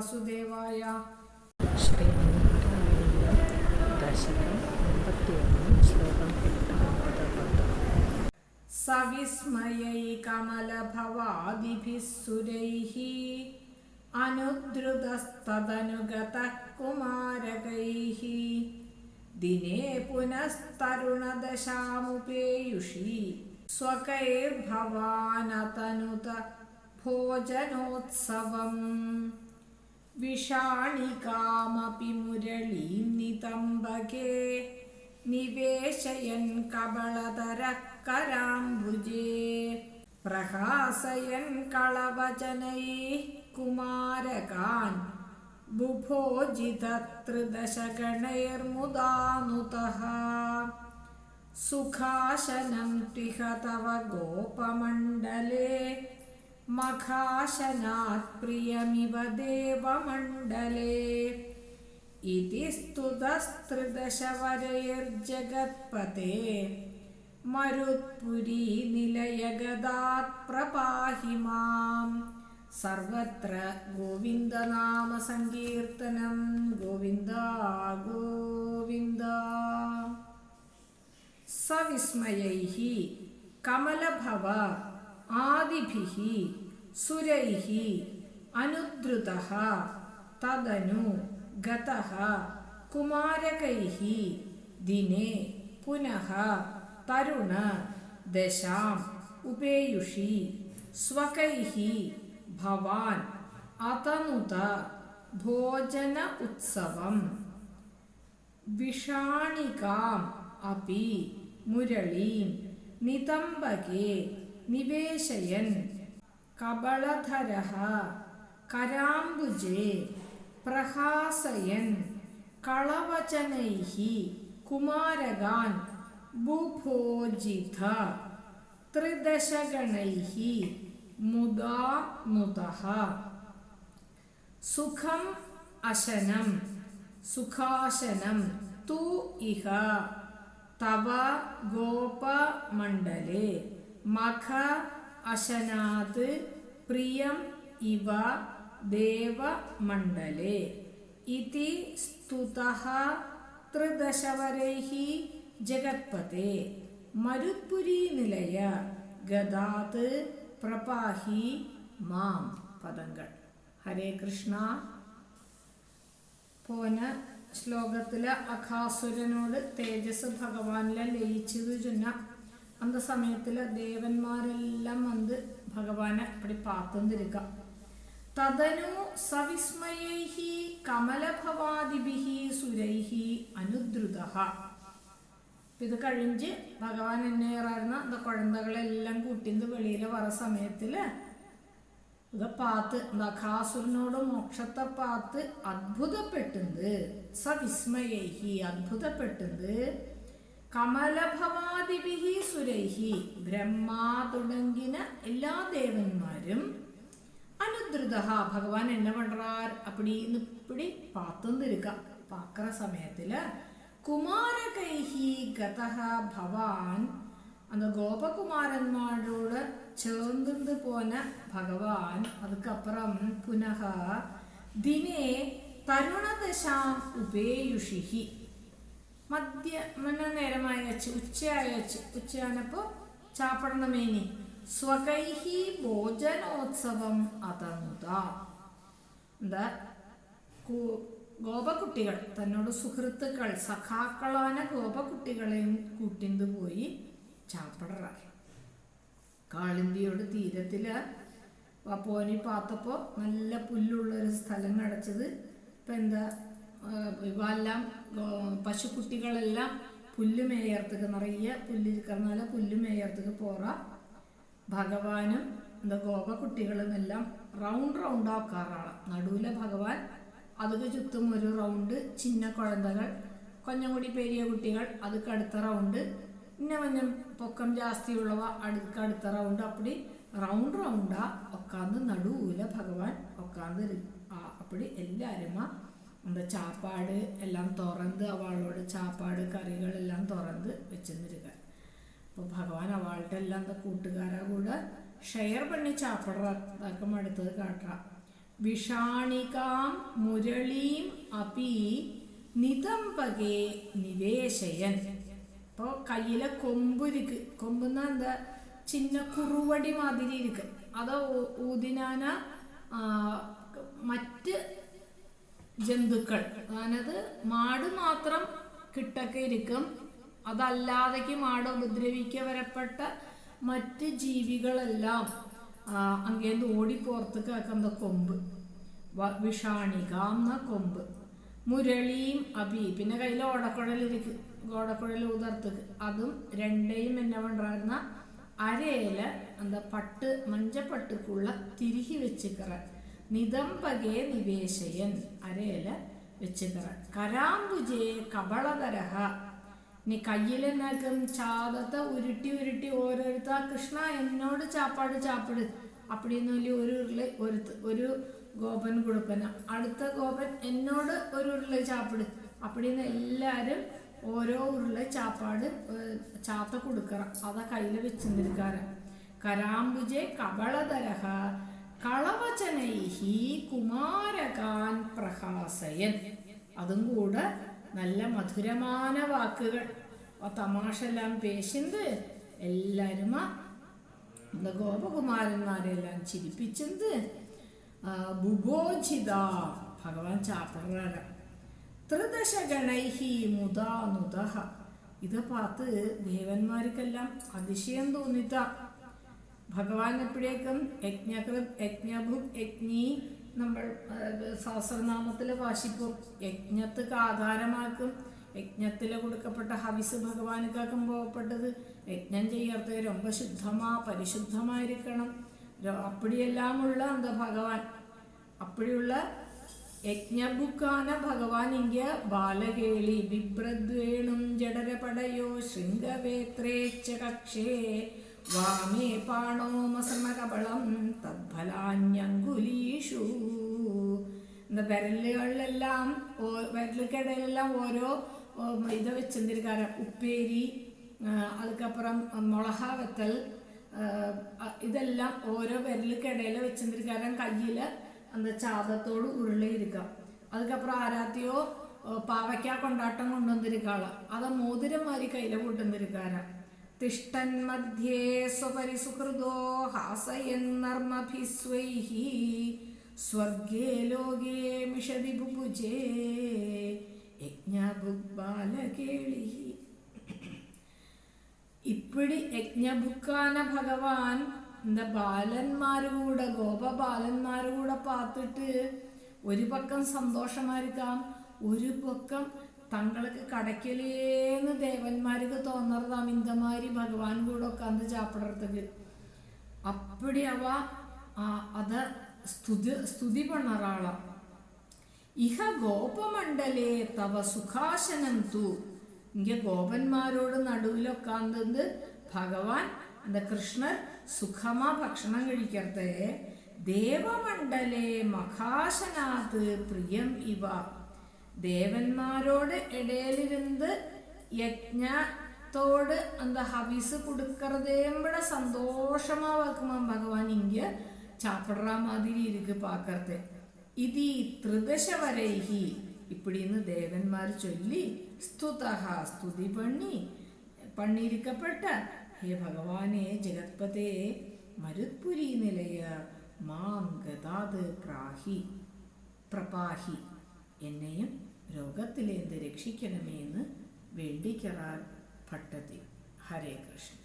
വാസുദേവായ ശ്രീ ദശകം എൺപത്തിയൊന്ന് ശ്ലോകം സവിസ്മയൈ കമലഭവാദിഭിः സുരൈः അനുദ്രുതസ്തതനുഗതः കുമാരകൈः ദിനേ പുനस्तരുണദശാമുപേയുഷി स्वकैर्भवानतनुत भोजनोत्सवम् विषाणिकामपि मुरलीं नितम्बके निवेशयन् कबलतरः कराम्बुजे प्रहासयन् कळवचनैः कुमारकान् बुभोजितत्रिदशगणैर्मुदानुतः सुखाशनं तिह तव गोपमण्डले मखाशनात् प्रियमिव देवमण्डले इति स्तुतस्त्रिदशवरैर्जगत्पते मरुत्पुरी निलयगदात् प्रपाहि माम् सर्वत्र गोविन्दनामसङ्कीर्तनं गोविन्द गोविन्द सविस्मयैः कमलभव आदिभिः सुरैः अनुद्रुतः तदनु गतः कुमारकैः दिने पुनः तरुण दशाम् उपेयुषि स्वकैः भवान् अतनुत भोजन उत्सवम् विषाणिकाम् अपि मुरलीं नितम्बके നിവേശയൻ. കബളധര കരാംബുജേ പ്രഹാസയൻ കളവചനൈ കുമാരകാൻ ബുഭോജിത ത്രിദശഗണൈ മുദാ മുത സുഖം അശനം സുഖാശനം തു ഇഹ തവ ഗോപമണ്ഡലേ. മഖ അശനാത് പ്രിയം ഇവ ദേവമണ്ഡലേ ഇതി സ്തുതഃ ത്രിദശവരൈഹി ജഗത്പതേ. മരുത്പുരി നിലയ ഗതാത് പ്രപാഹി മാം പദങ്ങൾ. ഹരേ കൃഷ്ണ. പോന ശ്ലോകത്തിലെ അഖാസുരനോട് തേജസ് ഭഗവാനിലെ ലയിച്ചത് ചൊന്ന அந்த சமயத்தில் ദേവന്മാരെല്ലാം വന്ന് ഭഗവാനെ ഇപ്പടി പാത്തുന്നിരിക്കാം തതനു സവിസ്മയൈഹി കമലഭവാദിഭിഹി സുരൈഹി അനുദ്രുത ഇത് കഴിഞ്ഞ് ഭഗവാൻ എന്നെ എന്നേറായിരുന്ന இந்த കുഴന്തകളെല്ലാം കൂട്ടിന്ന് വെളിയിൽ വര സമയത്തിൽ ഇത് പാത്ത് നഖാസുരനോട് മോക്ഷത്തെ പാത്ത് അത്ഭുതപ്പെട്ടുണ്ട് സവിസ്മയൈഹി അത്ഭുതപ്പെട്ടുണ്ട് കമലഭവാദിപിഹി സുരൈഹി ബ്രഹ്മ തുടങ്ങിന എല്ലാ ദേവന്മാരും അനുദ്രുത ഭഗവാൻ എന്നെ പണ്ടാർ അപ്പടിന്ന് ഇപ്പടി പാത്തുന്നിരിക്ക പാക്കറ സമയത്തിൽ കുമാരകൈഹി ഗതഹ ഭവാൻ. അന്ന് ഗോപകുമാരന്മാരോട് சேர்ந்துட்டு പോന ഭഗവാൻ. അതുക്കപ്പുറം പുനഃ ദിനേ തരുണദശാം ഉപേയുഷിഹി. മധ്യ മന നേരമായച്ച് ഉച്ചയായച്ച് ഉച്ചയാനപ്പോ ചാപ്പടണമേനി സ്വകൈഹി ഭോജനോത്സവം അതനുത എന്താ? ഗോപകുട്ടികൾ തന്നോട് സുഹൃത്തുക്കൾ സഖാക്കളാന ഗോപകുട്ടികളെയും കൂട്ടിന്ത് പോയി ചാപ്പടറ. കാളിന്തിയോട് തീരത്തിൽ പോനി പാത്തപ്പോ നല്ല പുല്ലുള്ളൊരു സ്ഥലം കിടച്ചത് ഇപ്പൊ എന്താ ഇവെല്ലാം പശുക്കുട്ടികളെല്ലാം പുല്ല് മേയർത്തക്ക് നിറയെ പുല്ല് കിടന്നാൽ പുല്ല് മേയർത്തക്ക് പോറ. ഭഗവാനും എന്താ ഗോപകുട്ടികളും എല്ലാം റൗണ്ട് റൗണ്ട് ആക്കാറാണ്. നടുവിലെ ഭഗവാൻ അതുക്ക് ചുറ്റും ഒരു റൗണ്ട് ചിന്ന കുഴന്തകൾ കൊഞ്ഞങ്കുടി കൂടി പെരിയ കുട്ടികൾ അതുക്ക് അടുത്ത റൗണ്ട് ഇന്ന കൊഞ്ഞം പൊക്കം ജാസ്തിയുള്ളവ അടുക്ക അടുത്ത റൗണ്ട് അപ്പടി റൗണ്ട് റൗണ്ടാ ഒക്കാന്ന് നടുവിലെ ഭഗവാൻ ഒക്കാന്ന് അപ്പടി എല്ലാരും നമ്മുടെ ചാപ്പാട് എല്ലാം തുറന്ന് അവളോട് ചാപ്പാട് കറികളെല്ലാം തുറന്ന് വെച്ചിരുന്നിരിക്ക. അപ്പോൾ ഭഗവാൻ അവളുടെ എല്ലാം കൂട്ടുകാരെ കൂടെ ഷെയർ പണി ചാപ്പടതാക്കം അടുത്തത് കാട്ടാം. വിഷാണികാം മുരളീം അപി നിതംബകെ നിവേശയൻ. അപ്പോൾ കയ്യിലെ കൊമ്പുരിക്ക് കൊമ്പുന്ന എന്താ ചിന്ന കുറുവടി മാതിരി ഇരിക്കും. അത് ഊതിനാന മറ്റ് ജന്തുക്കൾ. അതായത് മാട് മാത്രം കിട്ടൊക്കെ ഇരിക്കും അതല്ലാതേക്ക് മാട് ഉപദ്രവിക്ക വരപ്പെട്ട മറ്റ് ജീവികളെല്ലാം അങ്ങേന്ന് ഓടി പുറത്തേക്ക് ആക്കുന്ന കൊമ്പ്. വിഷാണിക എന്ന കൊമ്പ്. മുരളിയും അബി പിന്നെ കയ്യിൽ ഓടക്കുഴലിരിക്കും ഓടക്കുഴൽ ഉതർത്തുക്ക്. അതും രണ്ടേയും എന്നെ കൊണ്ടുവരുന്ന അരയില എന്താ പട്ട് മഞ്ചപ്പട്ടുക്കുള്ള തിരികി വെച്ചിക്കറ. നിതംബകേ നിവേശയൻ അരയില വെച്ചിട്ട് കരാംബുജേ കബളതരഹ നീ കയ്യിൽ നഗം ചാതത്തെ ഉരുട്ടി ഉരുട്ടി ഓരോരുത്ത കൃഷ്ണ എന്നോട് ചാപ്പാട് ചാപ്പിട്. അപ്പടിന്ന് വലിയ ഒരു ഉരുളി ഒരു ഒരു ഗോപൻ കൊടുപ്പന. അടുത്ത ഗോപൻ എന്നോട് ഒരു ഉരുളി ചാപ്പിട്. അപ്പടിന്ന് എല്ലാവരും ഓരോ ഉരുളി ചാപ്പാട് ചാത്ത കൊടുക്കണം അതാ കയ്യിൽ വെച്ചിരിക്കാറ്. കരാമ്പുജെ കബളതരഹ കളവചനൈഹി കുമാരകാൻ പ്രഹാസയൻ. അതും കൂടെ നല്ല മധുരമാന വാക്കുകൾ. ആ തമാശെല്ലാം പേശിന്ത് എല്ലാവരും ഗോപകുമാരന്മാരെ ഗോപകുമാരന്മാരെല്ലാം ചിരിപ്പിച്ചത് ബുബോജിത ഭഗവാൻ ചാപ്പറാണ് മുതാ മുദാനുദ ഇത് പാത്ത് ദേവന്മാർക്കെല്ലാം അതിശയം തോന്നിട്ട ഭഗവാൻ എപ്പോഴേക്കും യജ്ഞകൃത് യജ്ഞഭുക് യജ്ഞി നമ്മൾ സഹസ്രനാമത്തിൽ വാശിക്കും യജ്ഞത്തുക്ക് ആധാരമാക്കും യജ്ഞത്തിൽ കൊടുക്കപ്പെട്ട ഹവിസ് ഭഗവാനുക്കാക്ക് പോകപ്പെട്ടത് യജ്ഞം ചെയ്യാത്ത രൊമ്പ ശുദ്ധമാ പരിശുദ്ധമായിരിക്കണം. അപ്പടിയെല്ലാമുള്ള അന്ത ഭഗവാൻ? അപ്പടിയുള്ള യജ്ഞബുക്കാന ഭഗവാൻ ഇന്ത്യ ബാലകേളി ബിഭ്രദ്വേണും ജഡരപടയോ ശൃംഗവേത്രേച്ച കക്ഷേ വാമേ പാണോമസമകബളം തദ്ഫലാന്യങ്കുലീഷു. എന്താ വിരലുകളിലെല്ലാം വിരലുക്കിടയിലെല്ലാം ഓരോ ഇത് വെച്ചിരിക്കാറ്. ഉപ്പേരി അതുക്കപ്പുറം വെത്തൽ ഇതെല്ലാം ഓരോ വിരലുക്കിടയിൽ വെച്ചിരിക്കാറ്. കയ്യിൽ ചാതത്തോട് ഉരുളിയിരിക്കാം അതുക്കപ്പുറം ആരാത്തിയോ ഓ, പാവയ്ക്ക കൊണ്ടാട്ടം കൊണ്ടുവന്നിരിക്കാൾ. അത് മോതിരം മാതിരി കയ്യിൽ കൊണ്ടുവന്നിരിക്കാര തിഷ്ടൻ മധ്യേ സ്വപരിസുഹൃദോ ഹാസയന്നർമ്മഭിസ്വൈഹി സ്വർഗേ ലോകേ മിഷതി ബുഭുജേ. യജ്ഞഭുക്ബാലകേളി ഇപ്പിടി യജ്ഞഭുക്കാന ഭഗവാൻ എന്താ ബാലന്മാരും കൂടെ ഗോപബാലന്മാരും കൂടെ പാത്തിട്ട് ഒരു പക്കം സന്തോഷമായിരിക്കാം. ഒരു പക്കം തങ്ങൾക്ക് കടയ്ക്കലേന്ന് ദേവന്മാർക്ക് തോന്നറതാം ഇന്തമാരി ഭഗവാൻ കൂടെ ഉക്കാന്ത് ചാപ്പിടത്തേക്ക് അപ്പടി അവ അത് സ്തുതി സ്തുതി പണറാളാം. ഇഹ ഗോപമണ്ഡലേ തവ സുഖാശനം തൂ ഇങ്ങ ഗോപന്മാരോട് നടുവിലൊക്കാന്തത് ഭഗവാൻ എന്താ കൃഷ്ണൻ? സുഖമാ ഭക്ഷണം കഴിക്കട്ടെ. ദേവമണ്ഡലേ മഹാശനാത് പ്രിയം ഇവ. ദേവന്മാരോട് ഇടയിലിരുന്ന് യജ്ഞത്തോട് എന്താ ഹവിസ് കൊടുക്കറതേമ്പടെ സന്തോഷമാ വെക്കുമ്പോൾ ഭഗവാൻ ഇങ്ക ചാപ്പിടറാമാതിരി ഇരിക്ക് പാക്കറത്തെ ഇത് ഈ ത്രിദശ വരേഹി ഇപ്പിടിന്ന് ദേവന്മാർ ചൊല്ലി സ്തുതഹ സ്തുതി പണ്ണി. പണിയിരിക്കപ്പെട്ട ഹേ ഭഗവാനെ ജഗത്പതേ മരുത്പുരി നിലയ മാം ഗതാത് പ്രാഹി പ്രപാഹി. എന്നെയും രോഗത്തിലേന്ത് രക്ഷിക്കണമേ എന്ന് വേണ്ടിക്കറാൻ ഭട്ടതി. ഹരേ കൃഷ്ണ.